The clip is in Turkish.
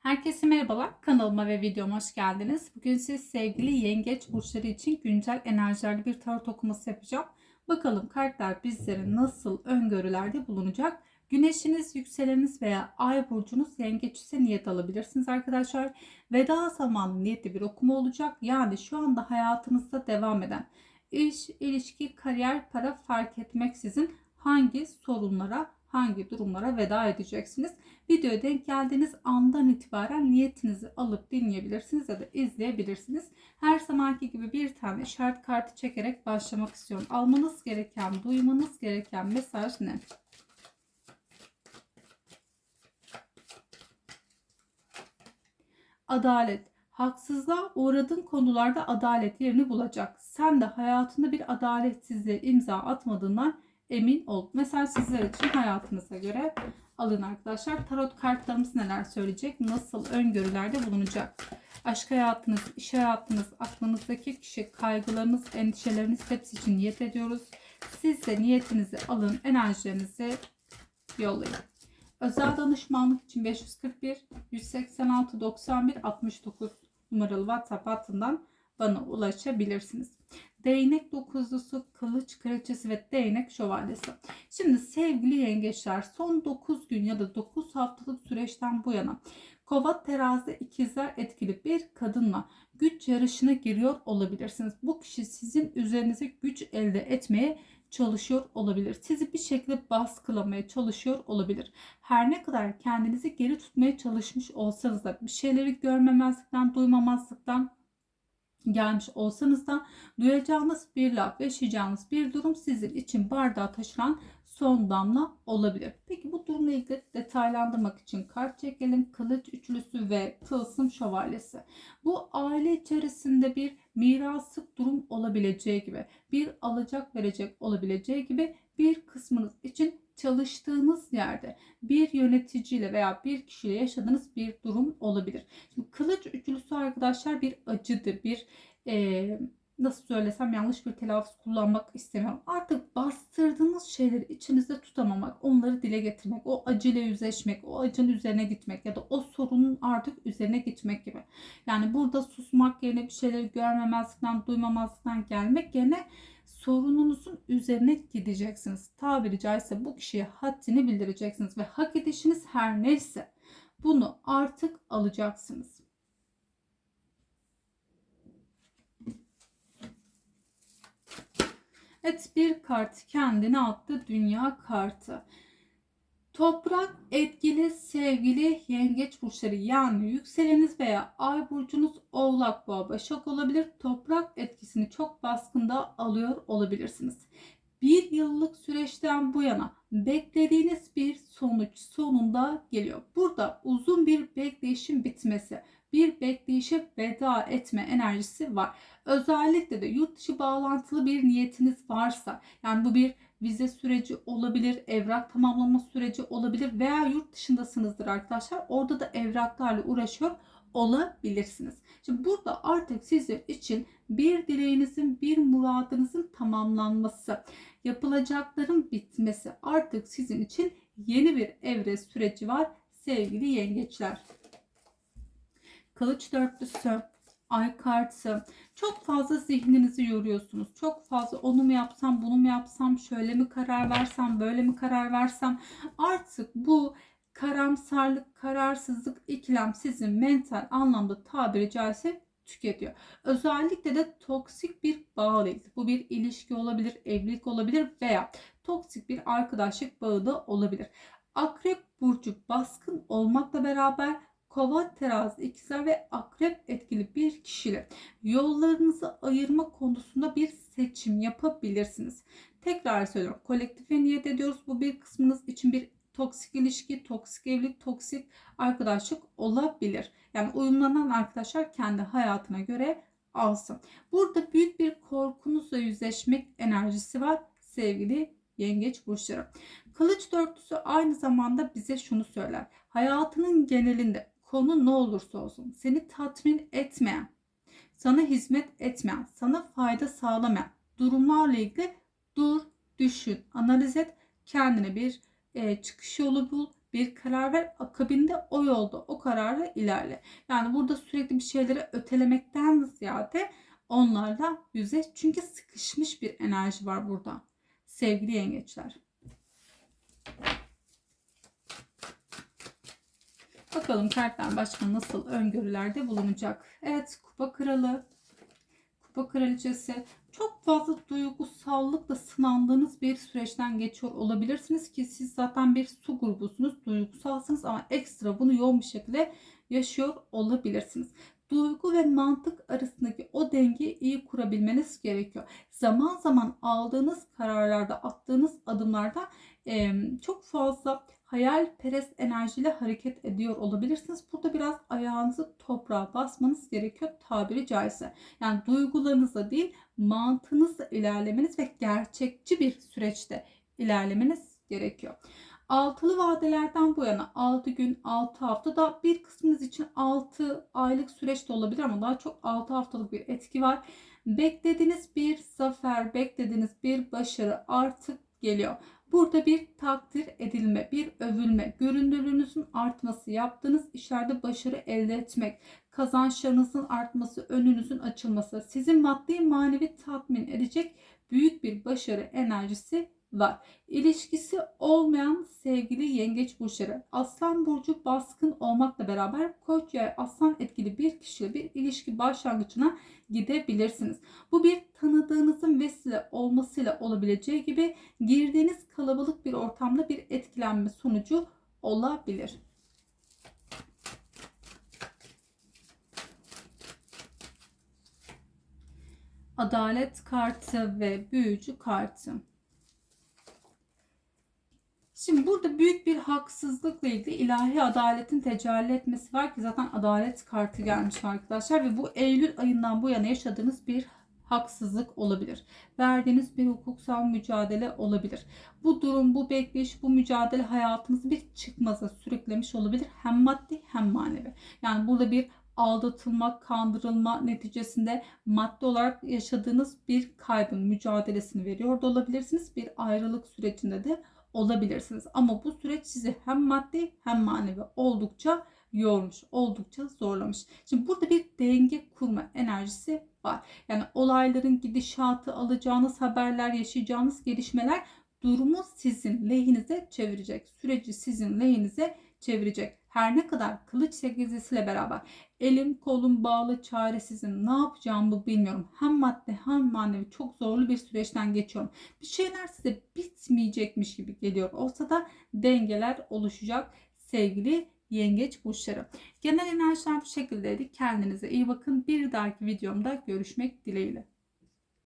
Herkese merhabalar. Kanalıma ve videoma hoş geldiniz. Bugün siz sevgili yengeç burçları için güncel enerjilerle bir tarot okuması yapacağım. Bakalım kartlar bizlere nasıl öngörülerde bulunacak. Güneşiniz, yükseleniniz veya ay burcunuz yengeç ise niyet alabilirsiniz arkadaşlar. Veda zamanı niyetli bir okuma olacak. Yani şu anda hayatınızda devam eden iş, ilişki, kariyer, para fark etmeksizin hangi sorunlara, hangi durumlara veda edeceksiniz. Videoya denk geldiğiniz andan itibaren niyetinizi alıp dinleyebilirsiniz ya da izleyebilirsiniz. Her zamanki gibi bir tane işaret kartı çekerek başlamak istiyorum. Almanız gereken, duymanız gereken mesaj ne? Adalet. Haksızlığa uğradığın konularda adalet yerini bulacak. Sen de hayatında bir adaletsizliğe imza atmadığından emin ol. Mesela sizler için hayatınıza göre alın arkadaşlar. Tarot kartlarımız neler söyleyecek? Nasıl öngörülerde bulunacak? Aşk hayatınız, iş hayatınız, aklınızdaki kişi, kaygılarınız, endişeleriniz hepsi için niyet ediyoruz. Siz de niyetinizi alın, enerjilerinizi yollayın. Özel danışmanlık için 541 186 91 69 numaralı WhatsApp hattından bana ulaşabilirsiniz. Değnek dokuzlusu, kılıç kraliçesi ve değnek şövalyesi. Şimdi sevgili yengeçler son 9 gün ya da 9 haftalık süreçten bu yana kova terazi ikizler etkili bir kadınla güç yarışına giriyor olabilirsiniz. Bu kişi sizin üzerinize güç elde etmeye çalışıyor olabilir. Sizi bir şekilde baskılamaya çalışıyor olabilir. Her ne kadar kendinizi geri tutmaya çalışmış olsanız da bir şeyleri görmemezlikten, duymamazlıktan gelmiş olsanız da duyacağınız bir laf, yaşayacağınız bir durum sizin için bardağı taşıran son damla olabilir. Peki bu durumla ilgili detaylandırmak için kart çekelim. Kılıç üçlüsü ve tılsım şövalyesi. Bu aile içerisinde bir miraslık durum olabileceği gibi, bir alacak verecek olabileceği gibi bir kısmınız için çalıştığınız yerde bir yöneticiyle veya bir kişiyle yaşadığınız bir durum olabilir. Şimdi kılıç üçlüsü arkadaşlar bir acıdır, bir e, nasıl söylesem yanlış bir telaffuz kullanmak istemiyorum. Artık bastırdığınız şeyleri içinizde tutamamak, onları dile getirmek, o acıyla yüzleşmek, o acının üzerine gitmek ya da o sorunun artık üzerine gitmek gibi. Yani burada susmak yerine bir şeyleri görmemezlikten, duymamazlıktan gelmek yerine sorununuzun üzerine gideceksiniz. Tabiri caizse bu kişiye haddini bildireceksiniz ve hak edişiniz her neyse bunu artık alacaksınız. Evet bir kart kendine attı dünya kartı. Toprak etkili sevgili yengeç burçları yani yükseleniniz veya ay burcunuz oğlak boğa başak olabilir. Toprak etkisini çok baskında alıyor olabilirsiniz. Bir yıllık süreçten bu yana beklediğiniz bir sonuç sonunda geliyor. Burada uzun bir bekleyişin bitmesi, bir bekleyişe veda etme enerjisi var. Özellikle de yurt dışı bağlantılı bir niyetiniz varsa yani bu bir vize süreci olabilir, evrak tamamlama süreci olabilir veya yurt dışındasınızdır arkadaşlar. Orada da evraklarla uğraşıyor olabilirsiniz. Şimdi burada artık sizler için bir dileğinizin, bir muradınızın tamamlanması, yapılacakların bitmesi artık sizin için yeni bir evre süreci var sevgili yengeçler. Kılıç dörtlüsü, ay kartı. Çok fazla zihninizi yoruyorsunuz. Çok fazla onu mu yapsam, bunu mu yapsam, şöyle mi karar versem, böyle mi karar versem. Artık bu karamsarlık, kararsızlık, ikilem sizin mental anlamda tabiri caizse tüketiyor. Özellikle de toksik bir bağlılık. Bu bir ilişki olabilir, evlilik olabilir veya toksik bir arkadaşlık bağı da olabilir. Akrep burcu baskın olmakla beraber kova, terazi, ikizler ve akrep etkili bir kişiyle yollarınızı ayırma konusunda bir seçim yapabilirsiniz. Tekrar söylüyorum. Kolektife niyet ediyoruz. Bu bir kısmınız için bir toksik ilişki, toksik evlilik, toksik arkadaşlık olabilir. Yani uyumlanan arkadaşlar kendi hayatına göre alsın. Burada büyük bir korkunuzla yüzleşmek enerjisi var sevgili yengeç burçları. Kılıç dörtlüsü aynı zamanda bize şunu söyler. Hayatının genelinde konu ne olursa olsun seni tatmin etmeyen, sana hizmet etmeyen, sana fayda sağlamayan durumlarla ilgili dur, düşün, analiz et, kendine bir e, çıkış yolu bul bir karar ver. Akabinde o yolda o kararla ilerle. Yani burada sürekli bir şeyleri ötelemekten ziyade onlarla yüzleş. Çünkü sıkışmış bir enerji var burada. Sevgili yengeçler. Bakalım kartlar başka nasıl öngörülerde bulunacak. Evet kupa kralı, kupa kraliçesi çok fazla duygusallıkla sınandığınız bir süreçten geçiyor olabilirsiniz ki siz zaten bir su grubusunuz, duygusalsınız ama ekstra bunu yoğun bir şekilde yaşıyor olabilirsiniz. Duygu ve mantık arasındaki o dengeyi iyi kurabilmeniz gerekiyor. Zaman zaman aldığınız kararlarda, attığınız adımlarda e, çok fazla hayalperest enerjiyle hareket ediyor olabilirsiniz. Burada biraz ayağınızı toprağa basmanız gerekiyor tabiri caizse. Yani duygularınızla değil mantığınızla ilerlemeniz ve gerçekçi bir süreçte ilerlemeniz gerekiyor. Altılı vadelerden bu yana 6 gün 6 hafta da bir kısmınız için 6 aylık süreç de olabilir ama daha çok 6 haftalık bir etki var. Beklediğiniz bir zafer, beklediğiniz bir başarı artık geliyor. Burada bir takdir edilme, bir övülme, görünürlüğünüzün artması, yaptığınız işlerde başarı elde etmek, kazançlarınızın artması, önünüzün açılması, sizi maddi manevi tatmin edecek büyük bir başarı enerjisi var. İlişkisi olmayan sevgili yengeç burçları. Aslan burcu baskın olmakla beraber koç ya aslan etkili bir kişiyle bir ilişki başlangıcına gidebilirsiniz. Bu bir tanıdığınızın vesile olmasıyla olabileceği gibi girdiğiniz kalabalık bir ortamda bir etkilenme sonucu olabilir. Adalet kartı ve büyücü kartı. Şimdi burada büyük bir haksızlıkla ilgili ilahi adaletin tecelli etmesi var ki zaten adalet kartı gelmiş arkadaşlar ve bu Eylül ayından bu yana yaşadığınız bir haksızlık olabilir. Verdiğiniz bir hukuksal mücadele olabilir. Bu durum, bu bekleyiş, bu mücadele hayatınızı bir çıkmaza sürüklemiş olabilir. Hem maddi hem manevi. Yani burada bir aldatılma, kandırılma neticesinde maddi olarak yaşadığınız bir kaybın mücadelesini veriyor da olabilirsiniz. Bir ayrılık sürecinde de olabilirsiniz. Ama bu süreç sizi hem maddi hem manevi oldukça yormuş, oldukça zorlamış. Şimdi burada bir denge kurma enerjisi var. Yani olayların gidişatı, alacağınız haberler, yaşayacağınız gelişmeler durumu sizin lehinize çevirecek. Süreci sizin lehinize çevirecek. Her ne kadar kılıç sekizlisiyle beraber elim kolum bağlı çaresizim ne yapacağımı bilmiyorum. Hem madde hem manevi çok zorlu bir süreçten geçiyorum. Bir şeyler size bitmeyecekmiş gibi geliyor olsa da dengeler oluşacak sevgili yengeç burçları. Genel enerjiler bu şekildeydi. Kendinize iyi bakın. Bir dahaki videomda görüşmek dileğiyle.